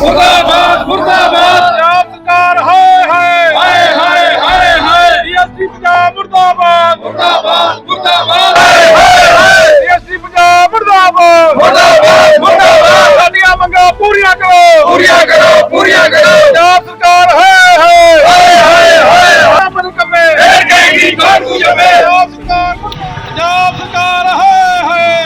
ਮੁਰਦਾਬਾਦ ਮੁਰਦਾਬਾਦ। ਪੰਜਾਬ ਸਰਕਾਰ ਹਾਏ ਹਾਏ। ਹਾਏ ਹਾਏ ਹਾਏ ਡੀਐਸਪੀ ਪੰਜਾਬ ਮੁਰਦਾਬਾਦ ਮੁਰਦਾਬਾਦ। ਮੁਰਦਾਬਾਦ ਹਾਏ ਹਾਏ ਡੀਐਸਪੀ ਪੰਜਾਬ ਮੁਰਦਾਬਾਦ ਮੁਰਦਾਬਾਦ ਮੁਰਦਾਬਾਦ ਸਾਡੀਆਂ ਮੰਗਾਂ ਪੂਰੀਆਂ ਕਰੋ ਪੂਰੀਆਂ ਕਰੋ ਪੂਰੀਆਂ ਕਰੋ ਪੰਜਾਬ ਸਰਕਾਰ ਹਾਏ ਹਾਏ ਹਾਏ ਹਾਏ ਹਾਏ ਆਪਨ ਕੰਮੇ ਫੇਰ ਕਹੇਗੀ ਕਾਨੂੰ ਜਮੇ ਪੰਜਾਬ ਸਰਕਾਰ ਪੰਜਾਬ ਸਰਕਾਰ ਹਾਏ ਹਾਏ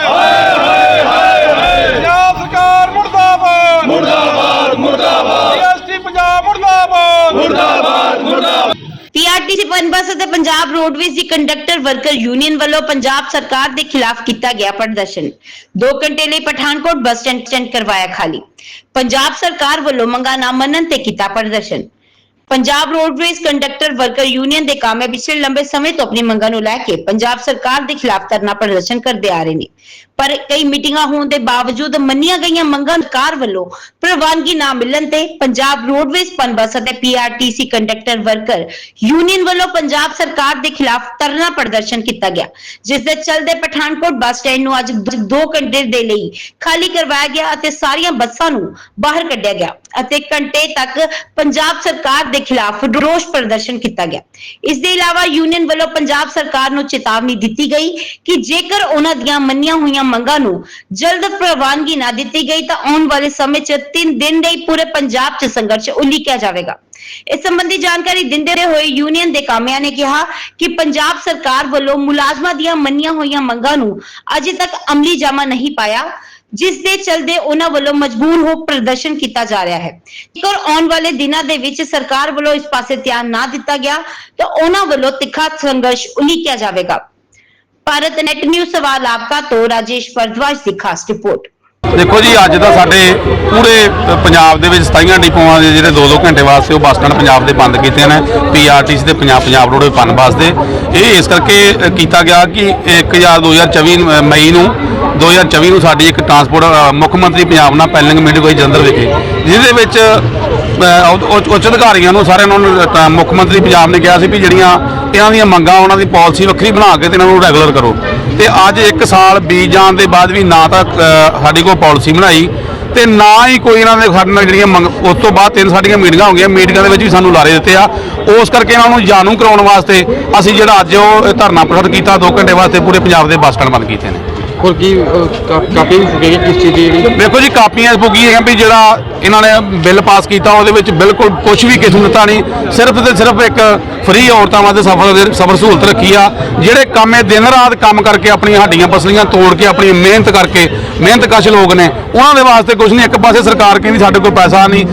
ਹਾਏ ਹਾਏ ਹਾਏ ਪੰਜਾਬ ਸਰਕਾਰ ਮੁਰਦਾਬਾਦ ਮੁਰਦਾਬਾਦ ਮੁਰਦਾਬਾਦ ਡੀਐਸਪੀ ਪੰਜਾਬ ਮੁਰਦਾਬਾਦ! ਮੁਰਦਾਬਾਦ ਮੁਰਦਾਬਾਦ! ਪੀਆਰਟੀਸੀ ਪਨਬਸ ਅਤੇ ਪੰਜਾਬ ਰੋਡਵੇਜ਼ ਦੀ ਕੰਡਕਟਰ ਵਰਕਰ ਯੂਨੀਅਨ ਵੱਲੋਂ ਪੰਜਾਬ ਸਰਕਾਰ ਦੇ ਖਿਲਾਫ ਕੀਤਾ ਗਿਆ ਪ੍ਰਦਰਸ਼ਨ। 2 ਘੰਟੇ ਲਈ ਪਠਾਨਕੋਟ ਬੱਸ ਸਟੈਂਡ ਸਟੈਂਡ ਕਰਵਾਇਆ ਖਾਲੀ। ਪੰਜਾਬ ਸਰਕਾਰ ਵੱਲੋਂ ਮੰਗਾਂ ਨਾ ਮੰਨਣ ਤੇ ਕੀਤਾ ਪ੍ਰਦਰਸ਼ਨ। Punjab roadways conductor worker union ਦੇ ਕਾਮੇ ਪਿਛਲੇ ਲੰਬੇ ਸਮੇਂ ਤੋਂ ਆਪਣੀ ਮੰਗਾਂ ਨੂੰ ਲੈ ਕੇ ਪੰਜਾਬ ਸਰਕਾਰ ਦੇ ਖਿਲਾਫ ਧਰਨਾ ਪ੍ਰਦਰਸ਼ਨ ਕਰਦੇ ਆ ਰਹੇ ਨੇ। ਪਰ ਕਈ ਮੀਟਿੰਗਾਂ ਹੋਣ ਦੇ ਬਾਵਜੂਦ ਮੰਨੀਆਂ ਗਈਆਂ ਮੰਗਾਂ ਸਰਕਾਰ ਵੱਲੋਂ ਪ੍ਰਵਾਨਗੀ ਨਾ ਮਿਲਣ ਤੇ ਪੰਜਾਬ ਰੋਡਵੇਜ਼ ਪਨਬਸ ਅਤੇ ਪੀਆਰਟੀਸੀ ਕੰਡਕਟਰ ਵਰਕਰ ਯੂਨੀਅਨ ਵੱਲੋਂ ਪੰਜਾਬ ਸਰਕਾਰ ਦੇ ਖਿਲਾਫ ਧਰਨਾ ਪ੍ਰਦਰਸ਼ਨ ਕੀਤਾ ਗਿਆ, ਜਿਸ ਦੇ ਚੱਲਦੇ ਪਠਾਨਕੋਟ ਬੱਸ ਸਟੈਂਡ ਨੂੰ ਅੱਜ 2 ਘੰਟੇ ਦੇ ਲਈ ਖਾਲੀ ਕਰਵਾਇਆ ਗਿਆ ਅਤੇ ਸਾਰੀਆਂ ਬੱਸਾਂ ਨੂੰ ਬਾਹਰ ਕੱਢਿਆ ਗਿਆ ਅਤੇ ਘੰਟੇ ਤੱਕ ਪੰਜਾਬ ਸਰਕਾਰ ਦੇ ਖਿਲਾਫ ਰੋਸ ਪ੍ਰਦਰਸ਼ਨ ਕੀਤਾ ਗਿਆ। ਇਸ ਦੇ ਇਲਾਵਾ ਯੂਨੀਅਨ ਵੱਲੋਂ ਪੰਜਾਬ ਸਰਕਾਰ ਨੂੰ ਚੇਤਾਵਨੀ ਦਿੱਤੀ ਗਈ ਕਿ ਜੇਕਰ ਉਹਨਾਂ ਦੀਆਂ ਮੰਨੀਆਂ ਹੋਈਆਂ ਮੰਗਾਂ ਨੂੰ ਜਲਦ ਪ੍ਰਵਾਨਗੀ ਨਾ ਦਿੱਤੀ ਗਈ ਤਾਂ ਆਉਣ ਵਾਲੇ ਸਮੇਂ 'ਚ 3 ਦਿਨ ਦੇ ਪੂਰੇ ਪੰਜਾਬ 'ਚ ਸੰਘਰਸ਼ ਉਲੀਕਿਆ ਜਾਵੇਗਾ। ਇਸ ਸੰਬੰਧੀ ਜਾਣਕਾਰੀ ਦਿੰਦੇ ਹੋਏ ਯੂਨੀਅਨ ਦੇ ਕਾਮਿਆਂ ਨੇ ਕਿਹਾ ਕਿ ਪੰਜਾਬ ਸਰਕਾਰ ਵੱਲੋਂ ਮੁਲਾਜ਼ਮਾਂ ਦੀਆਂ ਮੰਨੀਆਂ ਹੋਈਆਂ ਮੰਗਾਂ ਨੂੰ ਅਜੇ ਤੱਕ ਅਮਲੀ ਜਾਮਾ ਨਹੀਂ ਪਾਇਆ। ਜਿਸ ਦੇ ਚਲਦੇ ਉਹਨਾਂ ਵੱਲੋਂ ਮਜਬੂਰ ਹੋ ਪ੍ਰਦਰਸ਼ਨ ਕੀਤਾ ਜਾ ਰਿਹਾ ਹੈ। ਜੇਕਰ ਆਉਣ ਵਾਲੇ ਦਿਨਾਂ ਦੇ ਵਿੱਚ ਸਰਕਾਰ ਵੱਲੋਂ ਇਸ ਪਾਸੇ ਧਿਆਨ ਨਾ ਦਿੱਤਾ ਗਿਆ, ਤਾਂ ਉਹਨਾਂ ਵੱਲੋਂ ਤਿੱਖਾ ਸੰਘਰਸ਼ ਉਲੀਕਿਆ ਜਾਵੇਗਾ। ਭਾਰਤ ਨੈਟ ਨਿਊਜ਼ ਸਵਾਲ ਆਪਕਾ ਤੋਂ ਰਾਜੇਸ਼ ਭਰਦਵਾਜ ਦੀ ਖਾਸ ਰਿਪੋਰਟ। ਦੇਖੋ ਜੀ, ਅੱਜ ਦਾ ਸਾਡੇ ਪੂਰੇ ਪੰਜਾਬ ਦੇ ਵਿੱਚ 27 ਡਿਪੂਆਂ ਦੇ ਜਿਹੜੇ 2-2 ਘੰਟੇ ਵਾਸਤੇ ਉਹ ਬੱਸ ਸਟੈਂਡ ਪੰਜਾਬ ਦੇ ਬੰਦ ਕੀਤੇ ਨੇ ਪੀਆਰਟੀਸੀ ਤੇ ਪੰਜਾਬ ਪੰਜਾਬ ਰੋਡ ਪਨ ਬੱਸ ਦੇ। ਇਹ ਇਸ ਕਰਕੇ ਕੀਤਾ ਗਿਆ ਕਿ 1000 2024 ਮ- ਮਈ ਨੂੰ 2024 ਨੂੰ ਸਾਡੀ ਇੱਕ ਟਰਾਂਸਪੋਰਟ ਮੁੱਖ ਮੰਤਰੀ ਪੰਜਾਬ ਨਾਲ ਪੈਲਿੰਗ ਮੀਟਿੰਗ ਹੋਈ ਜਲੰਧਰ ਵਿਖੇ, ਜਿਹਦੇ ਵਿੱਚ ਉੱਚ- ਉੱਚ ਅਧਿਕਾਰੀਆਂ ਨੂੰ ਸਾਰਿਆਂ ਨੂੰ ਮੁੱਖ ਮੰਤਰੀ ਪੰਜਾਬ ਨੇ ਕਿਹਾ ਸੀ ਵੀ ਜਿਹੜੀਆਂ ਇਹਨਾਂ ਦੀਆਂ ਮੰਗਾਂ, ਉਹਨਾਂ ਦੀ ਪਾਲਿਸੀ ਵੱਖਰੀ ਬਣਾ ਕੇ ਤੇ ਇਹਨਾਂ ਨੂੰ ਰੈਗੂਲਰ ਕਰੋ। ਤੇ ਅੱਜ 1 ਸਾਲ ਬੀਜ ਜਾਣ ਦੇ ਬਾਅਦ ਵੀ ਨਾ ਤਾਂ ਸਾਡੀ ਕੋਈ ਪਾਲਿਸੀ ਬਣਾਈ ਤੇ ਨਾ ਹੀ ਕੋਈ ਇਹਨਾਂ ਦੇ ਸਾਡੇ ਨਾਲ ਜਿਹੜੀਆਂ ਮੰਗ, ਉਸ ਤੋਂ ਬਾਅਦ ਤਿੰਨ ਸਾਡੀਆਂ ਮੀਟਿੰਗਾਂ ਹੋ ਗਈਆਂ, ਮੀਟਿੰਗਾਂ ਦੇ ਵਿੱਚ ਵੀ ਸਾਨੂੰ ਲਾਰੇ ਦਿੱਤੇ ਆ। ਉਸ ਕਰਕੇ ਇਹਨਾਂ ਨੂੰ ਜਾਣੂ ਕਰਾਉਣ ਵਾਸਤੇ ਅਸੀਂ ਜਿਹੜਾ ਅੱਜ ਉਹ ਧਰਨਾ ਪ੍ਰਦਰਸ਼ਨ ਕੀਤਾ 2 ਘੰਟੇ ਵਾਸਤੇ ਪੂਰੇ ਪੰਜਾਬ ਦੇ ਬੱਸ ਸਟੈਂਡ ਬੰਦ ਕੀਤੇ ਨੇ। ਹੋਰ ਕੀ ਕਾਪੀ ਵੀ ਕਿਸ ਚੀਜ਼ ਦੀ ਜਿਹੜੀ? ਦੇਖੋ ਜੀ, ਕਾਪੀਆਂ ਪੁੱਗੀ ਹੈ ਵੀ ਜਿਹੜਾ ਇਹਨਾਂ ਨੇ ਬਿੱਲ ਪਾਸ ਕੀਤਾ, ਉਹਦੇ ਵਿੱਚ ਬਿਲਕੁਲ ਕੁਝ ਵੀ ਕਿਸਮ ਦਿੱਤਾ ਨਹੀਂ। ਸਿਰਫ ਤੇ ਸਿਰਫ ਇੱਕ ਫ੍ਰੀ ਔਰਤਾਂ ਵਾਸਤੇ ਸਫਰ ਸਫਰ ਸਹੂਲਤ ਰੱਖੀ ਆ, ਜਿਹੜੇ ਕੰਮ ਇਹ ਦਿਨ ਰਾਤ ਕੰਮ ਕਰਕੇ ਆਪਣੀਆਂ ਹੱਡੀਆਂ ਪਸਲੀਆਂ ਤੋੜ ਕੇ, ਆਪਣੀ ਮਿਹਨਤ ਕਰਕੇ, ਮਿਹਨਤ ਕਸ਼ ਲੋਕ ਨੇ, ਉਹਨਾਂ ਦੇ ਵਾਸਤੇ ਕੁਝ ਨਹੀਂ, ਇੱਕ ਪਾਸੇ ਸਰਕਾਰ ਕਹਿੰਦੀ ਸਾਡੇ ਕੋਲ ਪੈਸਾ ਨਹੀਂ।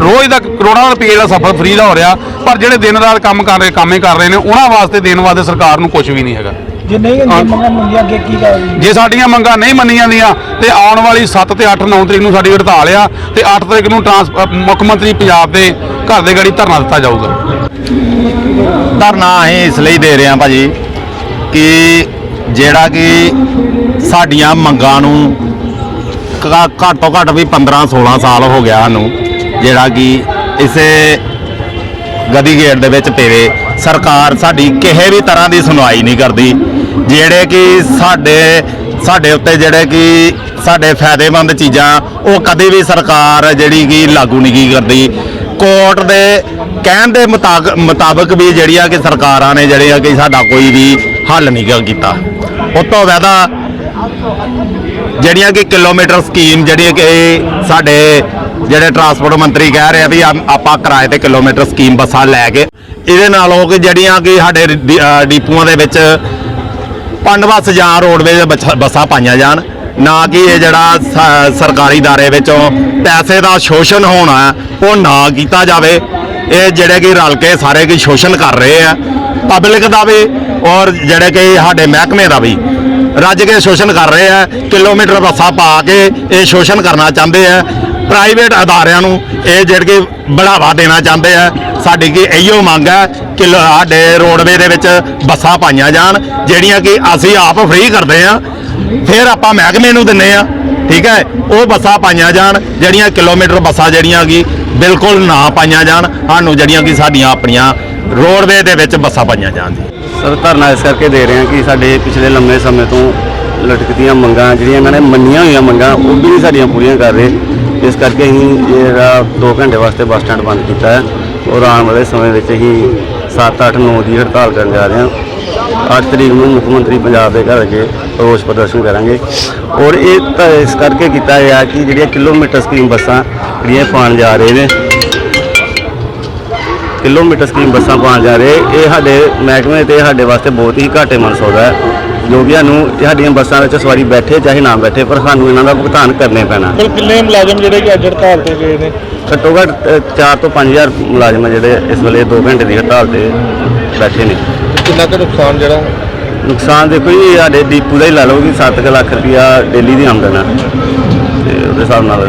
ਰੋਜ਼ ਦਾ, ਕਰੋੜਾਂ ਰੁਪਏ ਦਾ ਸਫਰ ਫ੍ਰੀ ਦਾ ਹੋ ਰਿਹਾ, ਪਰ ਜਿਹੜੇ ਦਿਨ ਰਾਤ ਕੰਮ ਕਰ ਰਹੇ, ਕੰਮੇ ਕਰ ਰਹੇ ਨੇ, ਉਹਨਾਂ ਵਾਸਤੇ ਦੇਣ ਵਾਸਤੇ ਸਰਕਾਰ ਨੂੰ ਕੁਝ ਵੀ ਨਹੀਂ ਹੈਗਾ। ਜੇ ਨਹੀਂ ਮੰਗਾਂ ਮੰਗੀਆਂ ਅੱਗੇ ਕੀ ਕਰਾਂਗੇ ਜੇ ਸਾਡੀਆਂ ਮੰਗਾਂ ਨਹੀਂ ਮੰਨੀਆਂ ਜਾਂਦੀਆਂ ਤੇ ਆਉਣ ਵਾਲੀ 7 ਤੇ 8 9 ਤਰੀਕ ਨੂੰ ਸਾਡੀ ਹੜਤਾਲ ਆ ਤੇ 8 ਤਰੀਕ ਨੂੰ ਟਰਾਂਸ ਅ, ਮੁੱਖ ਮੰਤਰੀ ਪੰਜਾਬ ਦੇ ਘਰ ਦੇ ਗਾੜੀ ਧਰਨਾ ਦਿੱਤਾ ਜਾਊਗਾ। ਧਰਨਾ ਅਸੀਂ ਇਸ ਲਈ ਦੇ ਰਹੇ ਹਾਂ ਭਾਜੀ ਕਿ ਜਿਹੜਾ ਕਿ ਸਾਡੀਆਂ ਮੰਗਾਂ ਨੂੰ ਘ- ਘੱਟ ਤੋਂ ਘੱਟ ਵੀ 15 16 ਸਾਲ ਹੋ ਗਿਆ ਸਾਨੂੰ ਜਿਹੜਾ ਕਿ ਇਸੇ ਗਦੀ ਗੇਟ ਦੇ ਵਿੱਚ ਪੇਵੇ। ਸਰਕਾਰ ਸਾਡੀ ਕਿਸੇ ਵੀ ਤਰ੍ਹਾਂ ਦੀ ਸੁਣਵਾਈ ਨਹੀਂ ਕਰਦੀ। ਜਿਹੜੇ ਕਿ ਸਾਡੇ ਸਾਡੇ ਉੱਤੇ ਜਿਹੜੇ ਕਿ ਸਾਡੇ ਫਾਇਦੇਮੰਦ ਚੀਜ਼ਾਂ, ਉਹ ਕਦੇ ਵੀ ਸਰਕਾਰ ਜਿਹੜੀ ਕਿ ਲਾਗੂ ਨਹੀਂ ਕੀ ਕਰਦੀ। ਕੋਰਟ ਦੇ ਕਹਿਣ ਦੇ ਮੁਤਾਬਕ ਮੁਤਾਬਕ ਵੀ ਜਿਹੜੀਆਂ ਕਿ ਸਰਕਾਰਾਂ ਨੇ, ਜਿਹੜੀਆਂ ਕਿ ਸਾਡਾ ਕੋਈ ਵੀ ਹੱਲ ਨਹੀਂ ਕੀਤਾ। ਉਹ ਤੋਂ ਵਾਅਦਾ ਜਿਹੜੀਆਂ ਕਿ ਕਿਲੋਮੀਟਰ ਸਕੀਮ ਜਿਹੜੀ ਕਿ ਸਾਡੇ ਜਿਹੜੇ ਟਰਾਂਸਪੋਰਟ ਮੰਤਰੀ ਕਹਿ ਰਹੇ ਆ ਵੀ ਆ- ਆਪਾਂ ਕਿਰਾਏ ਤੇ ਕਿਲੋਮੀਟਰ ਸਕੀਮ ਬੱਸਾਂ ਲੈ ਕੇ ਇਹਦੇ ਨਾਲੋਂ ਕਿ ਜਿਹੜੀਆਂ ਕਿ ਸਾਡੇ ਡੀ- ਡੀਪੂਆਂ ਦੇ ਵਿੱਚ ਪੰਜ ਬੱਸ ਜਾਂ ਰੋਡਵੇਜ਼ ਬੱਛ- ਬੱਸਾਂ ਪਾਈਆਂ ਜਾਣ, ਨਾ ਕਿ ਇਹ ਜਿਹੜਾ ਸਰਕਾਰੀ ਦਾਰੇ ਵਿੱਚੋਂ ਪੈਸੇ ਦਾ ਸ਼ੋਸ਼ਣ ਹੋਣਾ, ਉਹ ਨਾ ਕੀਤਾ ਜਾਵੇ। ਇਹ ਜਿਹੜੇ ਕਿ ਰਲ ਕੇ ਸਾਰੇ ਕੀ ਸ਼ੋਸ਼ਣ ਕਰ ਰਹੇ ਆ। ਪਬਲਿਕ ਦਾ ਵੀ ਔਰ ਜਿਹੜੇ ਕਿ ਸਾਡੇ ਮਹਿਕਮੇ ਦਾ ਵੀ। ਰੱਜ ਕੇ ਸ਼ੋਸ਼ਣ ਕਰ ਰਹੇ ਆ, ਕਿਲੋਮੀਟਰ ਬੱਸਾਂ ਪਾ ਕੇ ਇਹ ਸ਼ੋਸ਼ਣ ਕਰਨਾ ਚਾਹੁੰਦੇ ਆ। ਪ੍ਰਾਈਵੇਟ ਅਦਾਰਿਆਂ ਨੂੰ ਇਹ ਜਿਹੜੇ ਕਿ ਬੜਾਵਾ ਦੇਣਾ ਚਾਹੁੰਦੇ ਆ। ਸਾਡੀ ਕੀ ਇਹੋ ਮੰਗ ਹੈ ਕਿ ਲ- ਸਾਡੇ ਰੋਡਵੇ ਦੇ ਵਿੱਚ ਬੱਸਾਂ ਪਾਈਆਂ ਜਾਣ, ਜਿਹੜੀਆਂ ਕਿ ਅਸੀਂ ਆਪ ਫ੍ਰੀ ਕਰਦੇ ਆ। ਫਿਰ ਆਪਾਂ ਮਹਿਕਮੇ ਨੂੰ ਦਿੰਨੇ ਆ, ਠੀਕ ਹੈ? ਉਹ ਬੱਸਾਂ ਪਾਈਆਂ ਜਾਣ, ਜਿਹੜੀਆਂ ਕਿਲੋਮੀਟਰ ਬੱਸਾਂ ਜਿਹੜੀਆਂ ਕਿ ਬਿਲਕੁਲ ਨਾ ਪਾਈਆਂ ਜਾਣ, ਸਾਨੂੰ ਜਿਹੜੀਆਂ ਕਿ ਸਾਡੀਆਂ ਆਪਣੀਆਂ ਰੋਡਵੇ ਦੇ ਵਿੱਚ ਬੱਸਾਂ ਪਾਈਆਂ ਜਾਣ ਜੀ ਸਰ, ਧਰਨਾ ਇਸ ਕਰਕੇ ਦੇ ਰਹੇ ਹਾਂ ਕਿ ਸਾਡੇ ਪਿਛਲੇ ਲੰਮੇ ਸਮੇਂ ਤੋਂ ਲਟਕਦੀਆਂ ਮੰਗਾਂ, ਜਿਹੜੀਆਂ ਇਹਨਾਂ ਨੇ ਮੰਨੀਆਂ ਹੋਈਆਂ ਮੰਗਾਂ, ਉਹ ਵੀ ਨਹੀਂ ਸਾਡੀਆਂ ਪੂਰੀਆਂ ਕਰ ਰਹੇ। ਇਸ ਕਰਕੇ ਅਸੀਂ ਜਿਹੜਾ 2 ਘੰਟੇ ਵਾਸਤੇ ਬੱਸ ਸਟੈਂਡ ਬੰਦ ਕੀਤਾ ਹੈ ਔਰ ਆਉਣ ਵਾਲੇ ਸਮੇਂ ਵਿੱਚ ਅਸੀਂ 7 8 9 ਦੀ ਹੜਤਾਲ ਕਰਨ ਜਾ ਰਹੇ ਹਾਂ। 8 ਤਰੀਕ ਨੂੰ ਮੁੱਖ ਮੰਤਰੀ ਪੰਜਾਬ ਦੇ ਘਰ ਅੱਗੇ ਰੋਸ ਪ੍ਰਦਰਸ਼ਨ ਕਰਾਂਗੇ। ਔਰ ਇਹ ਇਸ ਕਰਕੇ ਕੀਤਾ ਗਿਆ ਕਿ ਜਿਹੜੀਆਂ ਕਿਲੋਮੀਟਰ ਸਕੀਮ ਬੱਸਾਂ ਜਿਹੜੀਆਂ ਪਾਉਣ ਜਾ ਰਹੇ ਨੇ ਕਿਲੋਮੀਟਰ ਸਕੀਮ ਬੱਸਾਂ ਪਾਉਣ ਜਾ ਰਹੇ। ਇਹ ਸਾਡੇ ਮਹਿਕਮੇ ਤੇ ਸਾਡੇ ਵਾਸਤੇ ਬਹੁਤ ਹੀ ਘਾਟੇ ਮਨ ਸੌਦਾ ਹੈ। ਜੋ ਕਿ ਸਾਨੂੰ ਸਾਡੀਆਂ ਬੱਸਾਂ ਵਿੱਚ ਸਵਾਰੀ ਬੈਠੇ ਚਾਹੇ ਨਾ ਬੈਠੇ ਪਰ ਸਾਨੂੰ ਇਹਨਾਂ ਦਾ ਭੁਗਤਾਨ ਕਰਨੇ ਪੈਣਾ। ਫਿਰ ਕਿੰਨੇ ਮੁਲਾਜ਼ਮ ਜਿਹੜੇ ਕਿ ਅੱਜ ਹੜਤਾਲ ਤੇ ਗਏ ਨੇ? ਘੱਟੋ ਘੱਟ 4 ਤੋਂ 5000 ਮੁਲਾਜ਼ਮ ਜਿਹੜੇ ਇਸ ਵੇਲੇ 2 ਘੰਟੇ ਦੀ ਹੜਤਾਲ ਤੇ ਬੈਠੇ ਨੇ। ਕਿੰਨਾ ਕੁ ਨੁਕਸਾਨ ਜਿਹੜਾ? ਨੁਕਸਾਨ ਦੇਖੋ ਜੀ ਸਾਡੇ ਡੀਪੂ ਦਾ ਹੀ ਲਾ ਲਓ ਕਿ 7 ਲੱਖ ਰੁਪਇਆ ਡੇਲੀ ਦੀ ਆਮਦਨ ਹੈ ਤੇ ਉਹਦੇ ਹਿਸਾਬ ਨਾਲ